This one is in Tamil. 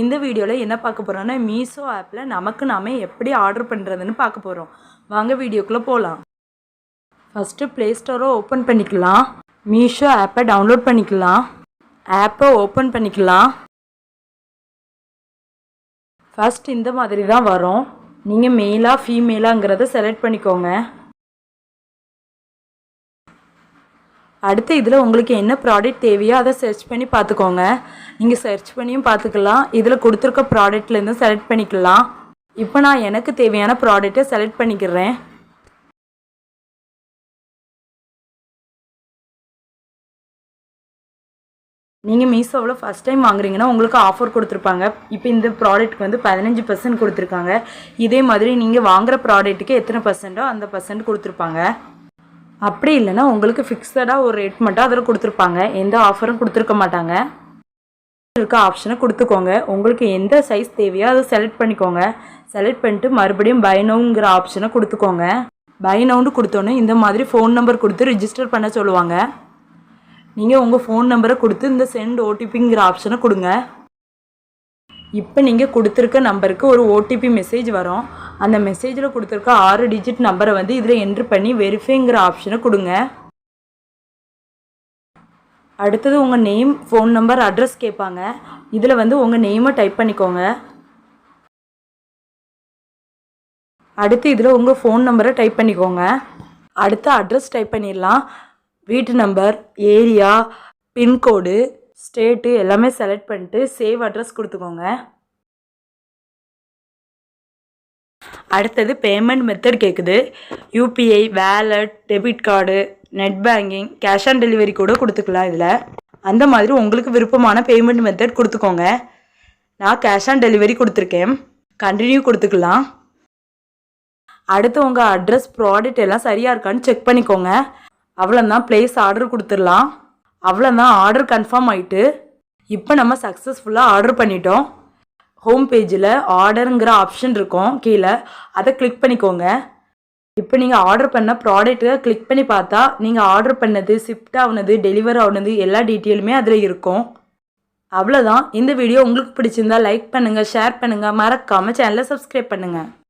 இந்த வீடியோவில் என்ன பார்க்க போகிறோன்னா மீஷோ ஆப்பில் நமக்கு நாமே எப்படி ஆர்டர் பண்ணுறதுன்னு பார்க்க போகிறோம் வாங்க வீடியோக்குள்ளே போகலாம் ஃபஸ்ட்டு ப்ளே ஸ்டோரை ஓப்பன் பண்ணிக்கலாம். மீஷோ ஆப்பை டவுன்லோட் பண்ணிக்கலாம். ஆப்பை ஓப்பன் பண்ணிக்கலாம். ஃபஸ்ட் இந்த மாதிரி தான் வரும் நீங்கள் மெயிலாக ஃபீமேலாங்கிறத செலக்ட் பண்ணிக்கோங்க. அடுத்து இதில் உங்களுக்கு என்ன ப்ராடக்ட் தேவையோ அதை சர்ச் பண்ணி பார்த்துக்கோங்க. நீங்கள் சர்ச் பண்ணியும் பார்த்துக்கலாம். இதில் கொடுத்துருக்க ப்ராடக்ட்லேருந்து செலக்ட் பண்ணிக்கலாம். இப்போ நான் எனக்கு தேவையான ப்ராடக்ட்டை செலக்ட் பண்ணிக்கிறேன். நீங்கள் மீஷோவில் ஃபஸ்ட் டைம் வாங்குறீங்கன்னா உங்களுக்கு ஆஃபர் கொடுத்துருப்பாங்க. இப்போ இந்த ப்ராடக்ட்க்கு வந்து பதினஞ்சு பர்சன்ட் கொடுத்துருக்காங்க. இதே மாதிரி நீங்கள் வாங்குகிற ப்ராடக்ட்டுக்கு எத்தனை பர்சன்ட்டோ அந்த பர்சன்ட் கொடுத்துருப்பாங்க. அப்படி இல்லைன்னா உங்களுக்கு ஃபிக்ஸடாக ஒரு ரேட் மட்டும் அதில் கொடுத்துருப்பாங்க. எந்த ஆஃபரும் கொடுத்துருக்க மாட்டாங்க. இருக்க ஆப்ஷனை கொடுத்துக்கோங்க. உங்களுக்கு எந்த சைஸ் தேவையோ அதை செலக்ட் பண்ணிக்கோங்க. செலக்ட் பண்ணிட்டு மறுபடியும் பைனோங்கிற ஆப்ஷனை கொடுத்துக்கோங்க. பைனவுண்டு கொடுத்தோன்னே இந்த மாதிரி ஃபோன் நம்பர் கொடுத்து ரிஜிஸ்டர் பண்ண சொல்லுவாங்க. நீங்கள் உங்கள் ஃபோன் நம்பரை கொடுத்து இந்த சென்ட் ஓடிபிங்கிற ஆப்ஷனை கொடுங்க. இப்போ நீங்கள் கொடுத்துருக்க நம்பருக்கு ஒரு ஓடிபி மெசேஜ் வரும். அந்த மெசேஜில் கொடுத்துருக்க ஆறு டிஜிட் நம்பரை வந்து இதில் என்ட்ரு பண்ணி வெரிஃபைங்கிற ஆப்ஷனை கொடுங்க. அடுத்தது உங்கள் நேம் ஃபோன் நம்பர் அட்ரஸ் கேட்பாங்க இதில் வந்து உங்கள் நேமை டைப் பண்ணிக்கோங்க. அடுத்து இதில் உங்கள் ஃபோன் நம்பரை டைப் பண்ணிக்கோங்க. அடுத்து அட்ரஸ் டைப் பண்ணிடலாம். வீட்டு நம்பர் ஏரியா பின்கோடு ஸ்டேட்டு எல்லாமே செலக்ட் பண்ணிட்டு சேவ் அட்ரஸ் கொடுத்துக்கோங்க. அடுத்தது பேமெண்ட் மெத்தட் கேட்குது UPI wallet debit card net banking cash on delivery கூட கொடுத்துக்கலாம் இதில். அந்த மாதிரி உங்களுக்கு விருப்பமான பேமெண்ட் மெத்தட் கொடுத்துக்கோங்க. நான் கேஷ் ஆன் டெலிவரி கொடுத்துருக்கேன். கண்டினியூ கொடுத்துக்கலாம். அடுத்து உங்கள் அட்ரஸ் ப்ராடக்ட் எல்லாம் சரியாக இருக்கான்னு செக் பண்ணிக்கோங்க. அவ்வளோதான் ப்ளேஸ் ஆர்டர் கொடுத்துடலாம். அவ்வளோதான் ஆர்டர் கன்ஃபார்ம் ஆயிட்டு இப்போ நம்ம சக்ஸஸ்ஃபுல்லாக ஆர்டர் பண்ணிட்டோம். ஹோம் பேஜில் ஆர்டருங்கிற ஆப்ஷன் இருக்கும் கீழே. அதை கிளிக் பண்ணிக்கோங்க. இப்போ நீங்கள் ஆர்டர் பண்ண ப்ராடக்ட்டை கிளிக் பண்ணி பார்த்தா நீங்கள் ஆர்டர் பண்ணது ஷிஃப்ட் ஆகுனது டெலிவர் ஆகுனது எல்லா டீட்டெயிலுமே அதில் இருக்கும். அவ்வளோதான் இந்த வீடியோ உங்களுக்கு பிடிச்சிருந்தா லைக் பண்ணுங்கள் ஷேர் பண்ணுங்கள் மறக்காமல் சேனலை சப்ஸ்கிரைப் பண்ணுங்கள்